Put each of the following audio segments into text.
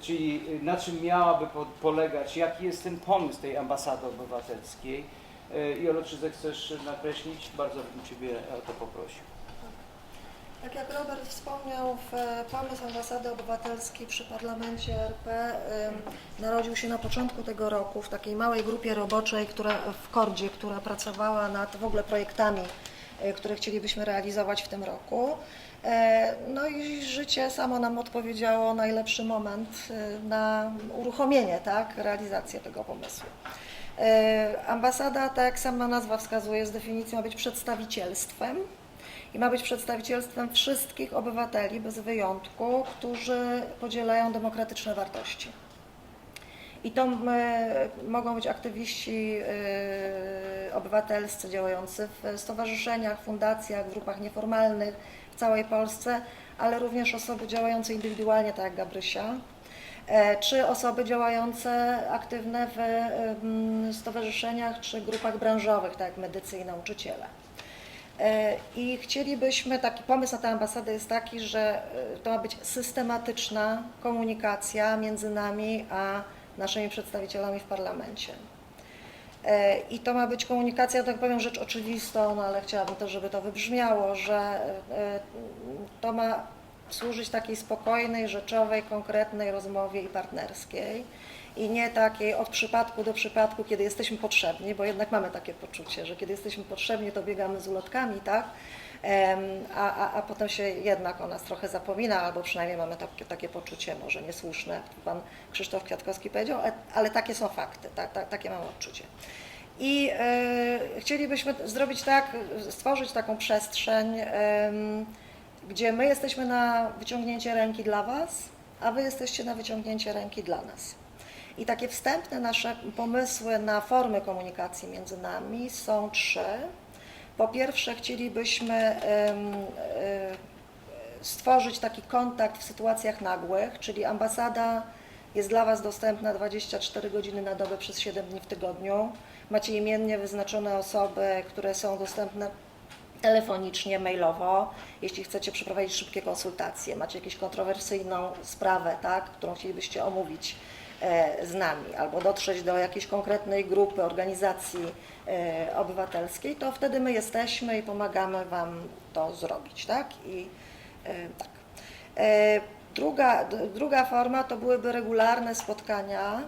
czyli na czym miałaby po- polegać, jaki jest ten pomysł tej ambasady obywatelskiej. E, Jolo, czy zechcesz nakreślić? Bardzo bym Ciebie o to poprosił. Tak jak Robert wspomniał, pomysł ambasady obywatelskiej przy parlamencie RP narodził się na początku tego roku w takiej małej grupie roboczej, która w Kordzie, która pracowała nad w ogóle projektami, y, które chcielibyśmy realizować w tym roku. E, No i życie samo nam odpowiedziało najlepszy moment y, na uruchomienie, tak, realizację tego pomysłu. E, Ambasada, tak jak sama nazwa wskazuje, z definicji ma być przedstawicielstwem i ma być przedstawicielstwem wszystkich obywateli bez wyjątku, którzy podzielają demokratyczne wartości. I to mogą być aktywiści e, obywatelscy działający w stowarzyszeniach, fundacjach, grupach nieformalnych w całej Polsce, ale również osoby działające indywidualnie, tak jak Gabrysia, e, czy osoby działające aktywne w em, stowarzyszeniach czy grupach branżowych, tak jak medycy i nauczyciele. E, I chcielibyśmy, taki pomysł na tę ambasadę jest taki, że e, to ma być systematyczna komunikacja między nami a naszymi przedstawicielami w parlamencie. E, I to ma być komunikacja, tak powiem, rzecz oczywistą, no ale chciałabym też, żeby to wybrzmiało, że e, to ma służyć takiej spokojnej, rzeczowej, konkretnej rozmowie i partnerskiej i nie takiej od przypadku do przypadku, kiedy jesteśmy potrzebni, bo jednak mamy takie poczucie, że kiedy jesteśmy potrzebni, to biegamy z ulotkami, tak? A, a, a potem się jednak o nas trochę zapomina, albo przynajmniej mamy takie, takie poczucie, może niesłuszne, pan Krzysztof Kwiatkowski powiedział, ale, ale takie są fakty, tak, tak, takie mamy odczucie. I e, chcielibyśmy zrobić tak, stworzyć taką przestrzeń, em, gdzie my jesteśmy na wyciągnięcie ręki dla Was, a Wy jesteście na wyciągnięcie ręki dla nas. I takie wstępne nasze pomysły na formy komunikacji między nami są trzy. Po pierwsze, chcielibyśmy e, stworzyć taki kontakt w sytuacjach nagłych, czyli ambasada jest dla Was dostępna 24 godziny na dobę przez 7 dni w tygodniu. Macie imiennie wyznaczone osoby, które są dostępne telefonicznie, mailowo, jeśli chcecie przeprowadzić szybkie konsultacje, macie jakąś kontrowersyjną sprawę, tak, którą chcielibyście omówić e, z nami, albo dotrzeć do jakiejś konkretnej grupy, organizacji e, obywatelskiej, to wtedy my jesteśmy i pomagamy Wam to zrobić, tak? I e, tak. Druga, druga forma to byłyby regularne spotkania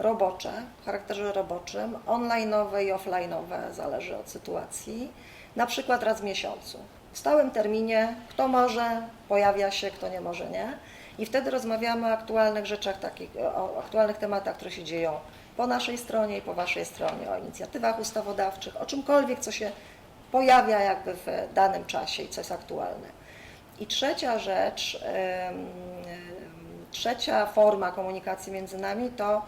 robocze, w charakterze roboczym, online'owe i offline'owe, zależy od sytuacji, na przykład raz w miesiącu. W stałym terminie, kto może, pojawia się, kto nie może, nie. I wtedy rozmawiamy o aktualnych rzeczach, takich, o aktualnych tematach, które się dzieją po naszej stronie i po waszej stronie, o inicjatywach ustawodawczych, o czymkolwiek, co się pojawia jakby w danym czasie i co jest aktualne. I trzecia rzecz, trzecia forma komunikacji między nami to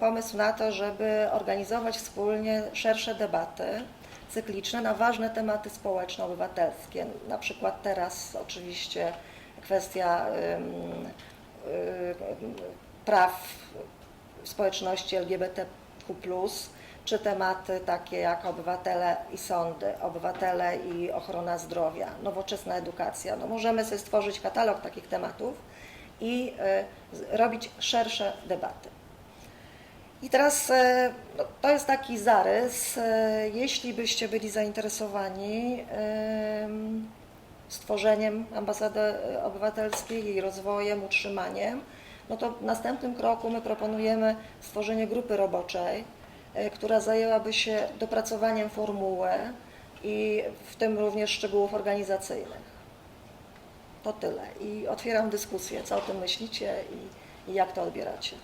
pomysł na to, żeby organizować wspólnie szersze debaty cykliczne na ważne tematy społeczno-obywatelskie. Na przykład teraz oczywiście kwestia y, praw społeczności LGBTQ+, czy tematy takie jak obywatele i sądy, obywatele i ochrona zdrowia, nowoczesna edukacja. No możemy sobie stworzyć katalog takich tematów i z- robić szersze debaty. I teraz e, no, to jest taki zarys. e, Jeśli byście byli zainteresowani em, stworzeniem ambasady e, obywatelskiej, jej rozwojem, utrzymaniem, no to w następnym kroku my proponujemy stworzenie grupy roboczej, która zajęłaby się dopracowaniem formuły i w tym również szczegółów organizacyjnych. To tyle. I otwieram dyskusję, co o tym myślicie i, i jak to odbieracie.